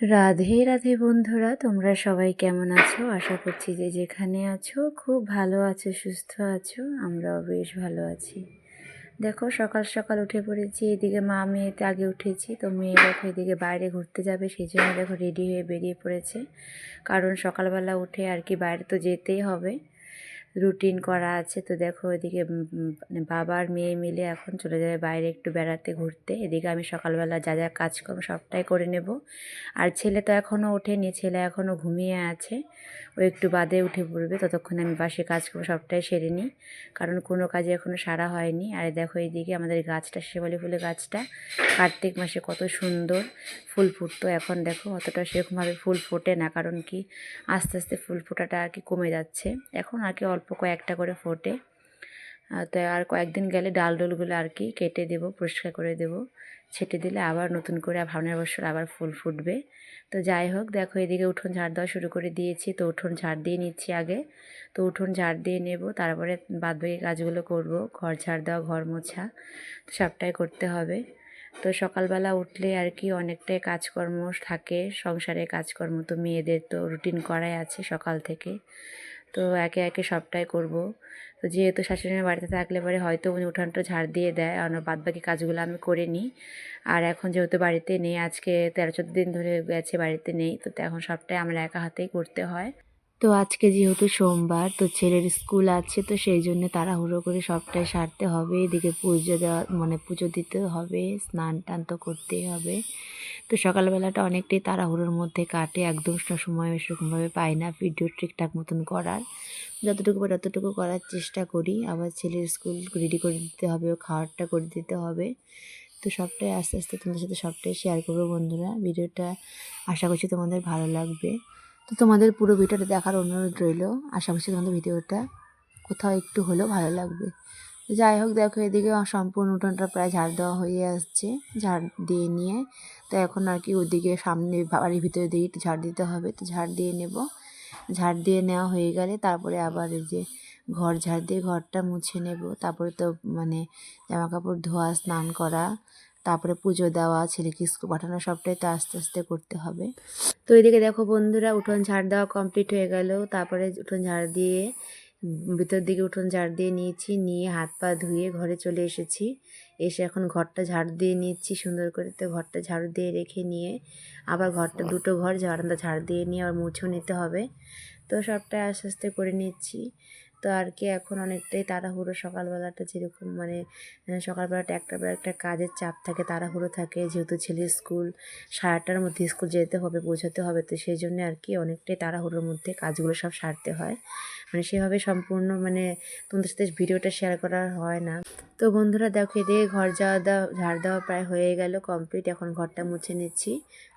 রাধে রাধে বন্ধুরা, তোমরা সবাই কেমন আছো? আশা করছি যে যেখানে আছো, খুব ভালো আছো, সুস্থ আছো, আমরাও বেশ ভালো আছি। দেখো, সকাল সকাল উঠে পড়েছি, এদিকে মা মেয়েতে আগে উঠেছি, তো মেয়ে দেখো এদিকে বাইরে ঘুরতে যাবে সেই জন্য দেখো রেডি হয়ে বেরিয়ে পড়েছে। কারণ সকালবেলা উঠে আর কি বাইরে তো যেতেই হবে। রুটিন করা আছে। তো দেখো এদিকে মানে বাবা আর মেয়ে মিলে এখন চলে যাবে বাইরে একটু বেড়াতে ঘুরতে। এদিকে আমি সকালবেলা যা যা কাজকর্ম সবটাই করে নেব। আর ছেলে তো এখনও ওঠেনি, ছেলে এখনও ঘুমিয়ে আছে। ও একটু বাদে উঠে পড়বে, ততক্ষণে আমি বাসে কাজকর্ম সবটাই সেরে নিই। কারণ কোনো কাজে এখনও সারা হয়নি। আর দেখো এইদিকে আমাদের গাছটা শেবালি ফুলের গাছটা, কার্তিক মাসে কত সুন্দর ফুল ফুটতো। এখন দেখো অতটা সেরকমভাবে ফুল ফোটে না, কারণ কি আস্তে আস্তে ফুল ফোটাটা আর কি কমে যাচ্ছে। এখন আর কি অল্প কয়েকটা করে ফোটে। তো আর কয়েকদিন গেলে ডাল ডোলগুলো আর কি কেটে দেব, পরিষ্কার করে দেব। ছেটে দিলে আবার নতুন করে ভাবনার বছর আবার ফুল ফুটবে। তো যাই হোক, দেখো এদিকে উঠোন ঝাড় দেওয়া শুরু করে দিয়েছি। তো উঠোন ঝাড় দিয়ে নিচ্ছি আগে। তো উঠোন ঝাড় দিয়ে নেব, তারপরে বাদবাকি কাজগুলো করব। ঘর ঝাড় দেওয়া, ঘর মোছা সবটাই করতে হবে। তো সকালবেলা উঠলে আর কি অনেকটাই কাজকর্ম থাকে, সংসারে কাজকর্ম তো মেয়েদের তো রুটিন করাই আছে সকাল থেকে। তো একে একে সবটাই করব। তো যেহেতু শাশুড়ির বাড়িতে থাকলে পরে হয়তো উনি উঠানটা ঝাড় দিয়ে দেয়, আর বাদ বাকি কাজগুলো আমি করে নিই। আর এখন যেহেতু বাড়িতে নেই, আজকে তেরো চোদ্দ দিন ধরে গেছে, বাড়িতে নেই তো এখন সবটাই আমরা একা হাতেই করতে হয়। তো আজকে যেহেতু সোমবার, তো ছেলের স্কুল আছে, তো সেই জন্য তাড়াহুড়ো করে সবটাই সারতে হবে। এদিকে পুজো দেওয়া মানে পুজো দিতে হবে, স্নান টান তো করতেই হবে। তো সকালবেলাটা অনেকটাই তাড়াহুড়োর মধ্যে কাটে, একদম সময় সেরকমভাবে পাই না ভিডিও ঠিকঠাক মতন করার। যতটুকু ততটুকু করার চেষ্টা করি, আবার ছেলের স্কুল রেডি করে দিতে হবে, ও খাওয়ারটা করে দিতে হবে। তো সবটাই আস্তে আস্তে তোমাদের সাথে সবটাই শেয়ার করব বন্ধুরা। ভিডিওটা আশা করছি তোমাদের ভালো লাগবে। তো তোমাদের পুরো ভিডিওটা দেখার অনুরোধ রইল। আশা করছি তোমাদের ভিডিওটা কোথাও একটু হলেও ভালো লাগবে। যাই হোক, দেখো এদিকে সম্পূর্ণ উঠোনটা প্রায় ঝাড় দেওয়া হয়ে আসছে, ঝাড় দিয়ে নিয়ে। তো এখন আর কি ওদিকে সামনে বাড়ির ভিতরে দিয়ে একটু ঝাড় দিতে হবে। তো ঝাড় দিয়ে নেব। ঝাড় দিয়ে নেওয়া হয়ে গেলে তারপরে আবার এই যে ঘর ঝাড় দিয়ে ঘরটা মুছে নেব। তারপরে তো মানে জামা কাপড় ধোয়া, স্নান করা তারপরে পুজো দেওয়া, ছেলেকে স্কুল পাঠানো সবটাই তো আস্তে আস্তে করতে হবে। তো এদিকে দেখো বন্ধুরা, উঠোন ঝাড় দেওয়া কমপ্লিট হয়ে গেল। তারপরে উঠোন ঝাড় দিয়ে ভিতর দিকে উঠোন ঝাড় দিয়ে নিয়েছি, নিয়ে হাত পা ধুয়ে ঘরে চলে এসেছি। এসে এখন ঘরটা ঝাড় দিয়ে নিচ্ছি, সুন্দর করে তো ঘরটা ঝাড়ু দিয়ে রেখে নিয়ে আবার ঘরটা দুটো ঘর ঝাড়ান্দা ঝাড় দিয়ে নিয়ে আবার মুছেও নিতে হবে। তো সবটাই আস্তে আস্তে করে নিচ্ছি। তো আর কি এখন অনেকটাই তাড়াহুড়ো সকালবেলাটা যেরকম মানে সকালবেলাটা একটা বেলা একটা কাজের চাপ থাকে, তাড়াহুড়ো থাকে। যেহেতু ছেলের স্কুল, সারাটার মধ্যে স্কুল যেতে হবে পৌঁছাতে হবে, তো সেই জন্য আর কি অনেকটাই তাড়াহুড়োর মধ্যে কাজগুলো সব সারতে হয়। মানে সেভাবে সম্পূর্ণ মানে তোমাদের সাথে ভিডিওটা শেয়ার করা হয় না। তো বন্ধুরা দেখো এদিকে ঘর যাওয়া দেওয়া ঝাড় দেওয়া প্রায় হয়ে গেল কমপ্লিট এখন ঘরটা মুছে নিচ্ছি।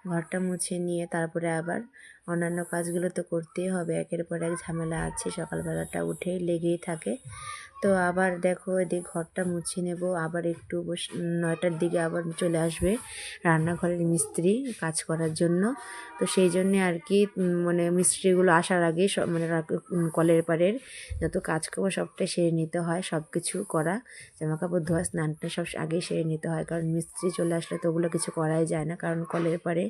ঘরটা মুছে নিয়ে তারপরে আবার অন্যান্য কাজগুলো তো করতেই হবে। একের পর এক ঝামেলা আছে, সকালবেলাটা উঠেই লেগেই থাকে। তো আবার দেখো এদিকে ঘরটা মুছে নেব। আবার একটু নয়টার দিকে আবার চলে আসবে রান্নাঘরের মিস্ত্রি কাজ করার জন্য। তো সেই জন্যে আর কি মানে মিস্ত্রিগুলো আসার আগে সব মানে কলের পাড়ের যত কাজ করব সবটাই সেরে নিতে হয় সব কিছু করা। জামা কাপড় ধোয়া, স্নানটা সব আগেই সেরে নিতে হয়, কারণ মিস্ত্রি চলে আসলে তো ওগুলো কিছু করাই যায় না, কারণ কলের পাড়ে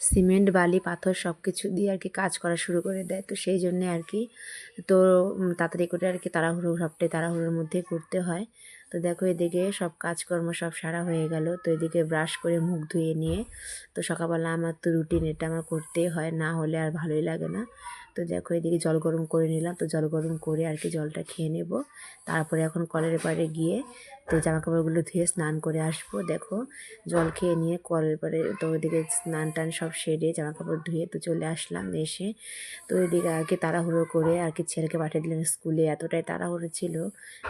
সিমেন্ট, বালি, পাথর সব কিছু দিয়ে আর কি কাজ করা শুরু করে দেয়। তো সেই জন্যে আর কি তো তাড়াতাড়ি করে আর কি তাড়াহুড়ো সবটাই তাড়াহুড়োর মধ্যে করতে হয়। তো দেখো এদিকে সব কাজকর্ম সব সারা হয়ে গেল। তো এদিকে ব্রাশ করে মুখ ধুয়ে নিয়ে, তো সকালবেলা আমার তো রুটিন এটা আমার করতেই হয়, না হলে আর ভালোই লাগে না। তো দেখো এদিকে জল গরম করে নিলাম। তো জল গরম করে আর কি জলটা খেয়ে নেব। তারপরে এখন কলের পাড়ে গিয়ে তো জামা কাপড়গুলো ধুয়ে স্নান করে আসব। দেখো, জল খেয়ে নিয়ে কলের পাড়ে তো ওইদিকে স্নান টান সব সেরে জামা কাপড় ধুয়ে তো চলে আসলাম এসে। তো ওইদিকে আর কি তাড়াহুড়ো করে আর কি ছেলেকে পাঠিয়ে দিলাম স্কুলে। এতটাই তাড়াহুড়ো ছিল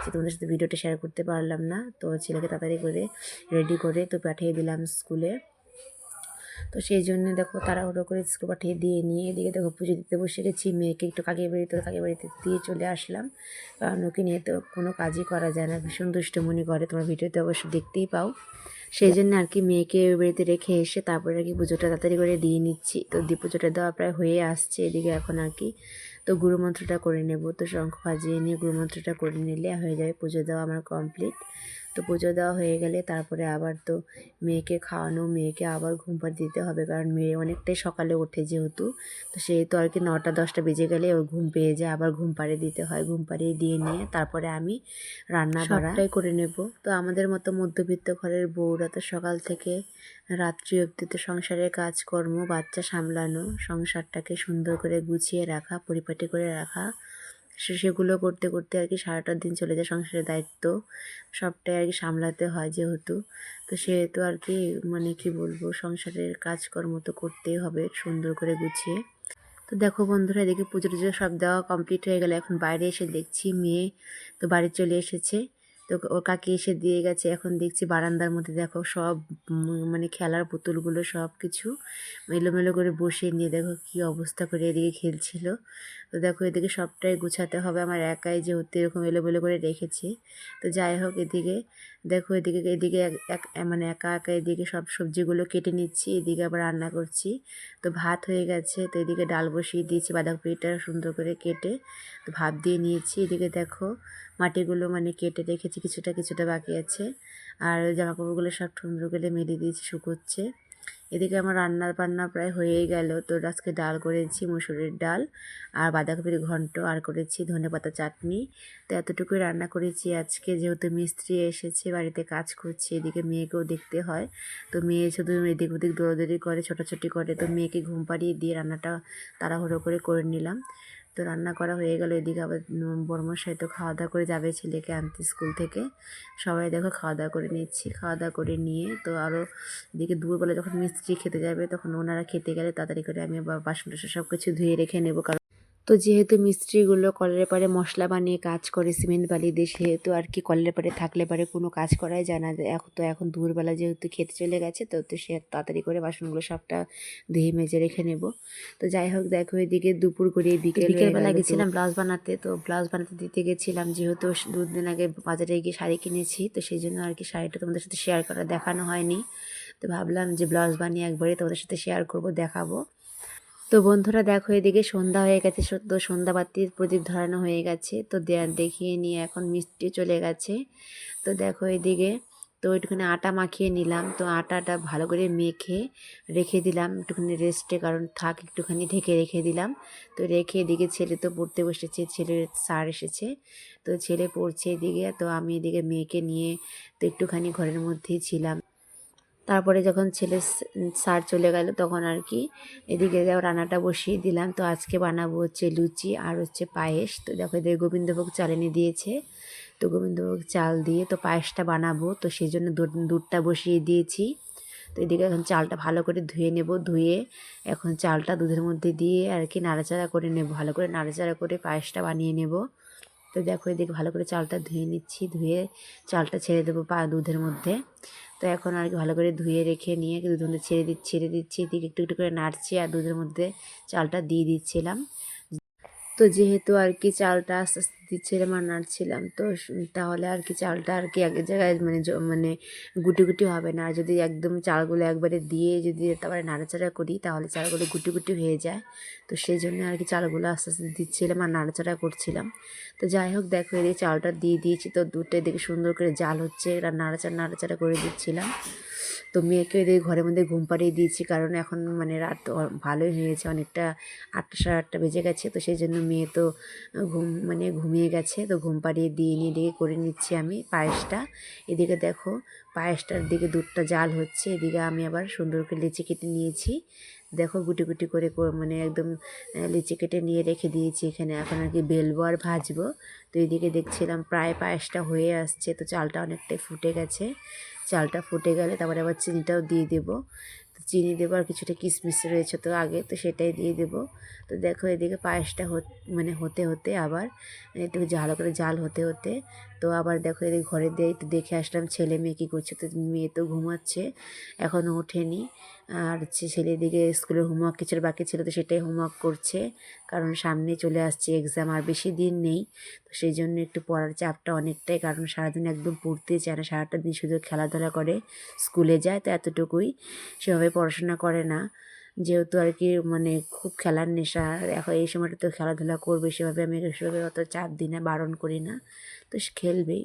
যে তোমাদের সাথে ভিডিওটা শেয়ার করতে পারলাম না। তো ছেলেকে তাড়াতাড়ি করে রেডি করে তো পাঠিয়ে দিলাম স্কুলে। তো সেই জন্য দেখো তারা তাড়াহুড়ো করে স্কুল পাঠিয়ে দিয়ে নিয়ে এদিকে দেখো পুজো দিতে বসে গেছি। মেয়েকে একটু কাকে বাড়িতে কাকে বাড়িতে দিয়ে চলে আসলাম। কারণ ওকে নিয়ে তো কোনো কাজই করা যায় না। ভীষণ দুষ্টমনি করে, তোমার ভিডিওতে অবশ্য দেখতেই পাও। সেই জন্য আর কি মেয়েকে বাড়িতে রেখে এসে তারপরে আর কি পুজোটা তাড়াতাড়ি করে দিয়ে নিচ্ছি। তো পুজোটা দেওয়া প্রায় হয়ে আসছে এদিকে এখন আর কি। তো গুরুমন্ত্রটা করে নেব। তো শঙ্খ বাজিয়ে নিয়ে গুরুমন্ত্রটা করে নিলে হয়ে যাবে পুজো দেওয়া আমার কমপ্লিট তো পুজো দেওয়া হয়ে গেলে তারপরে আবার তো মেয়েকে খাওয়ানো মেয়েকে আবার ঘুম পাড়ি দিতে হবে কারণ মেয়ে অনেকটাই সকালে ওঠে যেহেতু। তো সেহেতু আর কি নটা দশটা বেজে গেলে ওর ঘুম পেয়ে যায় আবার ঘুম পাড়িয়ে দিতে হয় ঘুম পাড়িয়ে দিয়ে নিয়ে তারপরে আমি রান্না বাড়াটাই করে নেব। তো আমাদের মতো মধ্যবিত্ত ঘরের বউরা তো সকাল থেকে রাত্রি অবধি তো সংসারের কাজকর্ম বাচ্চা সামলানো সংসারটাকে সুন্দর করে গুছিয়ে রাখা পরিপাটি করে রাখা। সে সেগুলো করতে করতে আর কি সারাটা দিন চলে যায় সংসারের দায়িত্ব। সবটাই আর কি সামলাতে হয় যেহেতু। তো সেহেতু আর কি মানে কি বলব, সংসারের কাজকর্ম তো করতেই হবে সুন্দর করে গুছিয়ে। তো দেখো বন্ধুরা, এদিকে পুজো টুজো সব দেওয়া কমপ্লিট হয়ে গেলে। এখন বাইরে এসে দেখছি মেয়ে তো বাড়ি চলে এসেছে। তো ওর কাকি এসে দিয়ে গেছে। এখন দেখছি বারান্দার মধ্যে দেখো সব মানে খেলার পুতুলগুলো সব কিছু এলোমেলো করে বসিয়ে নিয়ে দেখো কি অবস্থা করে এদিকে খেলছিল। তো দেখো এদিকে সবটাই গুছাতে হবে। আমার একাই যেহেতু এরকম এলোমেলো করে রেখেছি। তো যাই হোক এদিকে, দেখো এদিকে এদিকে এক- মানে একা একা এদিকে সব সবজিগুলো কেটে নিচ্ছি। এদিকে আবার রান্না করছি। তো ভাত হয়ে গেছে, তো এদিকে ডাল বসিয়ে দিয়েছি, বাঁধাকপিটা সুন্দর করে কেটে তো ভাত দিয়ে নিয়েছি। এদিকে দেখো মাটিগুলো মানে কেটে রেখেছি, কিছুটা কিছুটা বাকি আছে। আর জামা কাপড়গুলো সব সুন্দর করে মেলে দিয়েছি, শুকোচ্ছে। এদিকে আমার রান্না বান্না প্রায় হয়েই গেল। তো আজকে ডাল করেছি, মুসুরের ডাল আর বাঁধাকপির ঘন্ট আর করেছি ধনেপাতা চাটনি। তো এতটুকুই রান্না করেছি আজকে। যেহেতু মিস্ত্রি এসেছে, বাড়িতে কাজ করছে, এদিকে মেয়েকেও দেখতে হয়। তো মেয়ে শুধু এদিক ওদিক দৌড়াদৌড়ি করে, ছোটাছুটি করে। তো মেয়েকে ঘুম পাড়িয়ে দিয়ে রান্নাটা তাড়াহুড়ো করে করে নিলাম। তো রান্না করা হয়ে গেল। এদিকে আবার বর্মশাই তো খাওয়া দাওয়া করে যাবে ছেলেকে আনতে স্কুল থেকে। সবাই দেখো খাওয়া দাওয়া করে নিচ্ছি। খাওয়া দাওয়া করে নিয়ে তো আরও এদিকে দুপুরবেলা যখন মিস্ত্রি খেতে যাবে, তখন ওনারা খেতে গেলে তাড়াতাড়ি করে আমি আবার বাসন টাসন সব কিছু ধুয়ে রেখে নেব। কারণ তো যেহেতু মিস্ত্রিগুলো কলের পাড়ে মশলা বানিয়ে কাজ করে সিমেন্ট বালি দিয়ে সেহেতু আর কি কলের পাড়ে থাকলে পারে কোনো কাজ করাই যায় না। এখন তো এখন দুপুরবেলা যেহেতু খেতে চলে গেছে তো তো সে তাড়াতাড়ি করে বাসনগুলো সবটা ধুয়ে মেজে রেখে নেব। তো যাই হোক দেখো এদিকে দুপুর করে বিকেল বিকেলবেলা গেছিলাম ব্লাউজ বানাতে তো ব্লাউজ বানাতে দিতে গেছিলাম যেহেতু দুদিন আগে বাজারে গিয়ে শাড়ি কিনেছি তো সেই জন্য আর কি শাড়িটা তোমাদের সাথে শেয়ার করা দেখানো হয়নি। তো ভাবলাম যে ব্লাউজ বানিয়ে একবারে তোমাদের সাথে শেয়ার করব দেখাবো। তো বন্ধুরা দেখো, এদিকে সন্ধ্যা হয়ে গেছে তো সন্ধ্যাবাতির প্রদীপ ধরানো হয়ে গেছে। তো দেখিয়ে নিয়ে এখন মিষ্টি চলে গেছে। তো দেখো এদিকে, তো একটুখানি আটা মাখিয়ে নিলাম। তো আটাটা ভালো করে মেখে রেখে দিলাম। একটুখানি রেস্টে কারণ থাক, একটুখানি ঢেকে রেখে দিলাম। তো রেখে এদিকে ছেলে তো পড়তে বসেছে ছেলের স্যার এসেছে। তো ছেলে পড়ছে এদিকে, তো আমি এদিকে মেয়েকে নিয়ে তো একটুখানি ঘরের মধ্যেই ছিলাম। তারপরে যখন ছেলে স্যার চলে গেল তখন আর কি এদিকে রান্নাটা বসিয়ে দিলাম। তো আজকে বানাবো হচ্ছে লুচি আর হচ্ছে পায়েস। তো দেখো এদের গোবিন্দভোগ চাল এনে দিয়েছে। তো গোবিন্দভোগ চাল দিয়ে তো পায়েসটা বানাবো। তো সেই জন্য দুধ- দুধটা বসিয়ে দিয়েছি। তো এদিকে এখন চালটা ভালো করে ধুয়ে নেব। ধুয়ে এখন চালটা দুধের মধ্যে দিয়ে আর কি নাড়াচাড়া করে নেব। ভালো করে নাড়াচাড়া করে পায়েসটা বানিয়ে নেব। তো দেখো এদিকে ভালো করে চালটা ধুয়ে নিচ্ছি, ধুয়ে চালটা ছেড়ে দেবো পা দুধের মধ্যে। তো এখন আর কি ভালো করে ধুয়ে রেখে নিয়ে দুধের মধ্যে ছেড়ে দিচ্ছি ছেড়ে দিচ্ছি, এদিকে একটু একটু করে নাড়ছি আর দুধের মধ্যে চালটা দিয়ে দিচ্ছিলাম। তো যেহেতু আর কি চালটা আস্তে আস্তে দিচ্ছিলাম আর নাড়ছিলাম তো তাহলে আর কি চালটা আর কি এক জায়গায় মানে মানে গুটি গুটি হবে না। আর যদি একদম চালগুলো একবারে দিয়ে যদি তারপরে নাড়াচাড়া করি, তাহলে চালগুলো গুটি গুটি হয়ে যায়। তো সেই জন্য আর কি চালগুলো আস্তে আস্তে দিচ্ছিলাম আর নাড়াচাড়া করছিলাম। তো যাই হোক, দেখো এদিকে চালটা দিয়ে দিয়েছি, তো দুধটা এদিকে সুন্দর করে জাল হচ্ছে আর নাড়াচাড়া নাড়াচাড়া করে দিচ্ছিলাম। তো মেয়েকে এদিকে ঘরের মধ্যে ঘুম পাড়িয়ে দিয়েছি, কারণ এখন মানে রাত ভালোই হয়েছে, অনেকটা আটটা, সাড়ে আটটা বেজে গেছে। তো সেই জন্য মেয়ে তো ঘুম মানে ঘুমিয়ে গেছে, তো ঘুম পাড়িয়ে দিয়ে নিয়ে এদিকে করে নিচ্ছি আমি পায়েসটা। এদিকে দেখো পায়েসটার দিকে দুধটা জাল হচ্ছে, এদিকে আমি আবার সুন্দর করে লিচি কেটে নিয়েছি। দেখো গুটি গুটি করে কর- মানে একদম লিচি কেটে নিয়ে রেখে দিয়েছি এখানে, এখন আর কি বেলবো আর ভাজবো। তো এদিকে দেখছিলাম প্রায় পায়েসটা হয়ে আসছে, তো চালটা অনেকটাই ফুটে গেছে। চালটা ফুটে গেলে তারপরে আবার চিনিটাও দিয়ে দেবো। তো চিনি দেবো আর কিছুটা কিশমিশ রয়েছে তো আগে, তো সেটাই দিয়ে দেবো। তো দেখো এদিকে পায়েসটা মানে হতে হতে আবার, একটু ভালো করে জাল হতে হতে, তো আবার দেখো এদিকে ঘরে দিয়ে একটু দেখে আসলাম ছেলে মেয়ে কী করছে, তো মেয়ে তো ঘুমাচ্ছে এখনও ওঠেনি। আর ছেলে এদিকে স্কুলের হোমওয়ার্ক কিছুর বাকি ছিল, তো সেটাই হোমওয়ার্ক করছে, কারণ সামনে চলে আসছে এক্সাম আর বেশি দিন নেই, তো সেই জন্য একটু পড়ার চাপটা অনেকটাই, কারণ সারাদিন একদম পড়তে চায় না, সারাটা দিন শুধু খেলাধুলা করে, স্কুলে যায়, তো এতটুকুই। সেভাবে পড়াশোনা করে না। যেহেতু আর কি মানে খুব খেলার নেশা, এখন এই সময়টা তো খেলাধুলা করবে সেভাবে আমি সেভাবে অত চাপ দিই না, বারণ করি না। তো খেলবেই।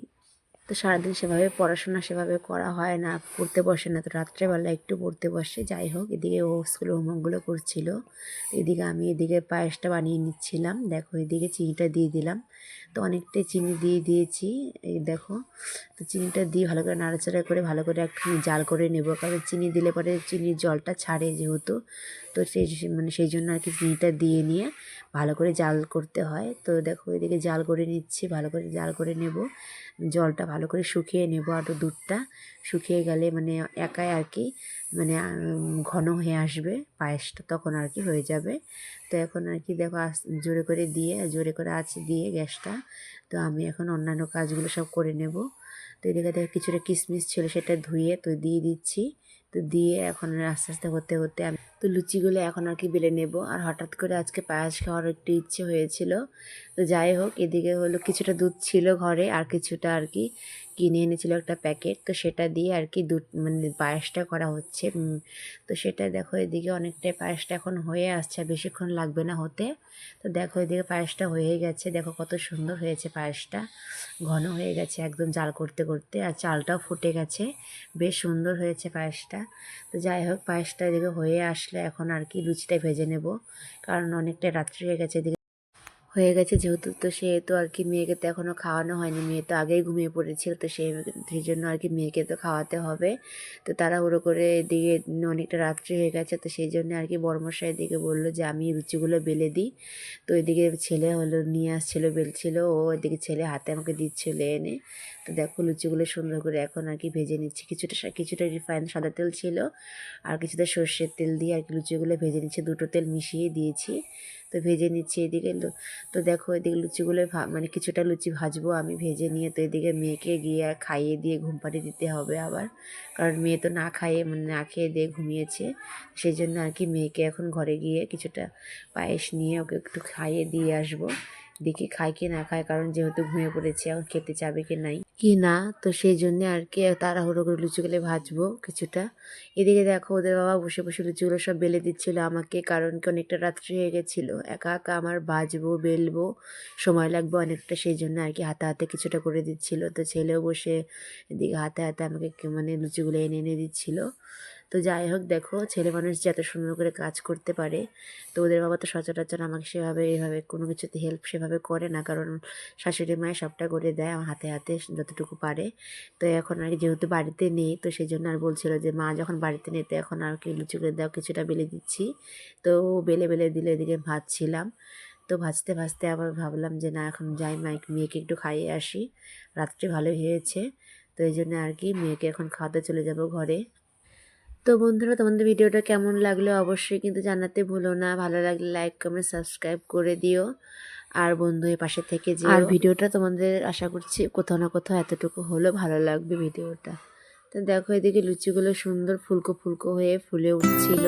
তো সারাদিন সেভাবে পড়াশোনা সেভাবে করা হয় না, পড়তে বসে না। তো রাত্রেবেলা একটু পড়তে বসে, যাই হোক, এদিকে ও স্কুলে হোমওয়ার্কগুলো করছিল। এদিকে আমি এদিকে পায়েসটা বানিয়ে নিচ্ছিলাম। দেখো, এদিকে চিনিটা দিয়ে দিলাম। তো অনেকটাই চিনি দিয়ে দিয়েছি। এই দেখো, তো চিনিটা দিয়ে ভালো করে নাড়াচাড়া করে ভালো করে একটু জাল করে নেব। কারণ চিনি দিলে পরে চিনির জলটা ছাড়ে যেহেতু। তো সেই মানে সেই জন্য আর কি চিনিটা দিয়ে নিয়ে ভালো করে জাল করতে হয়। তো দেখো, এদিকে জাল করে নিচ্ছি, ভালো করে জাল করে নেব। জলটা ভালো করে শুকিয়ে নেব আর দুধটা। শুকিয়ে গেলে মানে একাই আর কি মানে ঘন হয়ে আসবে, পায়েসটা তখন আর কি হয়ে যাবে। তো এখন আর কি দেখো জোরে করে দিয়ে, জোরে করে আছে দিয়ে গ্যাসটা, তো আমি এখন অন্যান্য কাজগুলো সব করে নেব। তো এদিকে দেখো, কিছুটা কিশমিশ ছিল সেটা ধুয়ে তো দিয়ে দিচ্ছি। তো দিয়ে এখন আস্তে আস্তে করতে করতে আমি, তো লুচিগুলো এখন আর কি বেলে নেব। আর হঠাৎ করে আজকে পায়েস খাওয়ার একটু ইচ্ছে হয়েছিল। তো যাই হোক, এদিকে হলো কিছুটা দুধ ছিল ঘরে, আর কিছুটা আর কি কিনে এনেছিল একটা প্যাকেট। তো সেটা দিয়ে আর কি দু মানে পায়েসটা করা হচ্ছে। তো সেটা দেখো এদিকে অনেকটাই পায়েসটা এখন হয়ে আসছে বেশিক্ষণ লাগবে না হতে। তো দেখো এদিকে পায়েসটা হয়ে গেছে। দেখো কত সুন্দর হয়েছে পায়েসটা। ঘন হয়ে গেছে একদম জাল করতে করতে, আর চালটাও ফুটে গেছে। বেশ সুন্দর হয়েছে পায়েসটা। তো যাই হোক, পায়েসটা এদিকে হয়ে আসলে এখন আর কি লুচিটা ভেজে নেব। কারণ অনেকটা রাত্রি হয়ে গেছে এদিকে। হয়ে গেছে যেহেতু। তো সেহেতু আর কি মেয়েকে তো এখনও খাওয়ানো হয়নি। মেয়ে তো আগেই ঘুমিয়ে পড়েছিল। তো সেই সেই জন্য আর কি মেয়েকে তো খাওয়াতে হবে। তো তারা তাড়াহুড়ো করে এদিকে অনেকটা রাত্রি হয়ে গেছে। তো সেই জন্য আর কি বর্মশাই এদিকে বলল যে, আমি লুচিগুলো বেলে দিই। তো এদিকে ছেলে হলো, নিয়ে আসছিল, বেলছিল। ও এদিকে ছেলে হাতে আমাকে দিচ্ছিল এনে। তো দেখো লুচিগুলো সুন্দর করে এখন আর কি ভেজে নিচ্ছি। কিছুটা কিছুটা রিফাইন সাদা তেল ছিল। আর কিছুটা সর্ষের তেল দিয়ে আর কি লুচিগুলো ভেজে নিচ্ছি। দুটো তেল মিশিয়ে দিয়েছি। তো ভেজে নিচ্ছি এদিকে। তো দেখো এদিকে লুচিগুলো মানে কিছুটা লুচি ভাজবো আমি ভেজে নিয়ে। তো এদিকে মেয়েকে গিয়ে খাইয়ে দিয়ে ঘুম পাড়িয়ে দিতে হবে আবার। কারণ মেয়ে তো না খাইয়ে মানে না খেয়ে দিয়ে ঘুমিয়েছে। সেই জন্য আর কি মেয়েকে এখন ঘরে গিয়ে কিছুটা পায়েস নিয়ে ওকে একটু খাইয়ে দিয়ে আসব। দেখি খায় কি না খায়, কারণ যেহেতু ঘুমিয়ে পড়েছে, এখন খেতে চাবে কি নাই? কি না? তো সেই জন্যে আর কি তাড়াহুড়ো করে লুচিগুলো ভাজবো কিছুটা। এদিকে দেখো, ওদের বাবা বসে বসে লুচিগুলো সব বেলে দিচ্ছিল আমাকে, কারণ কি অনেকটা রাত্রি হয়ে গেছিল। একা একা আমার বাজবো, বেলবো, সময় লাগবে অনেকটা, সেই জন্য আর কি হাতে হাতে কিছুটা করে দিচ্ছিল। তো ছেলেও বসে এদিকে হাতে হাতে আমাকে মানে লুচিগুলো এনে এনে দিচ্ছিল। তো যাই হোক, দেখো, ছেলে মানুষ যে এত সুন্দর করে কাজ করতে পারে, তো ওদের বাবা তো সচরাচর আমাকে সেভাবে, এভাবে কোনো কিছুতে হেল্প সেভাবে করে না, কারণ শাশুড়ি মায়ের সবটা করে দেয় আমার হাতে হাতে যতটুকু পারে। তো এখন আর যেহেতু বাড়িতে নেই, তো সেই জন্য আর বলছিল যে, মা, যখন বাড়িতে নেই, তো এখন আর কি লুচি করে দাও, কিছুটা বেলে দিচ্ছি। তো বেলে বেলে দিলে এদিকে ভাজছিলাম। তো ভাজতে ভাজতে আবার ভাবলাম যে, না, এখন যাই মাইক মেয়েকে একটু খাইয়ে আসি। রাত্রে ভালোই হয়েছে। তো এই জন্য আর কি মেয়েকে এখন খাওয়াতে চলে যাব ঘরে। তো বন্ধুরা, তোমাদের ভিডিওটা কেমন লাগল অবশ্যই কিন্তু জানাতে ভুলো না। ভালো লাগলে লাইক কমেন্ট সাবস্ক্রাইব করে দিও। আর বন্ধু এর পাশে থেকে যে আর ভিডিওটা তোমাদের আশা করছি কোথাও না কোথাও এতটুকু হলো ভালো লাগবে ভিডিওটা। তো দেখো, এদিকে লুচিগুলো সুন্দর ফুলকো ফুলকো হয়ে ফুলে উঠছিল।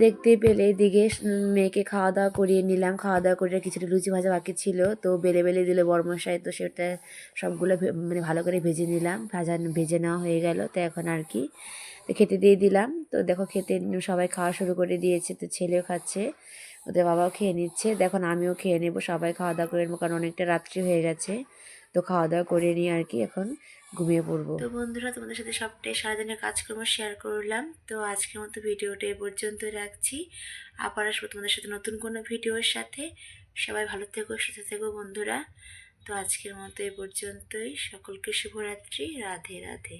দেখতে পেলে উম, মেয়েকে খাওয়া দাওয়া করিয়ে নিলাম। খাওয়া দাওয়া করে কিছুটা লুচি ভাজা বাকি ছিল। তো বেলে বেলে দিলে বরমশাই তো সেটা সবগুলো মানে ভালো করে ভেজে নিলাম। ভাজা ভেজে নেওয়া হয়ে গেল। তো এখন আর কি তো খেতে দিয়ে দিলাম। তো দেখো খেতে সবাই খাওয়া শুরু করে দিয়েছে। তো ছেলেও খাচ্ছে ওদের বাবাও খেয়ে নিচ্ছে। দেখুন আমিও খেয়ে নেব সবাই খাওয়া দাওয়া করে নেব কারণ অনেকটা রাত্রি হয়ে গেছে। তো খাওয়া দাওয়া করে নিয়ে আর কি এখন ঘুমিয়ে পড়ব। তো বন্ধুরা, তোমাদের সাথে সবটাই সারাদিনের কাজকর্ম শেয়ার করলাম। তো আজকের মতো ভিডিওটা এ পর্যন্ত রাখছি। আবার আসব তোমাদের সাথে নতুন কোনো ভিডিওর সাথে। সবাই ভালো থেকো, সুস্থ থেকো বন্ধুরা। তো আজকের মতো এ পর্যন্তই। সকলকে শুভরাত্রি। রাধে রাধে।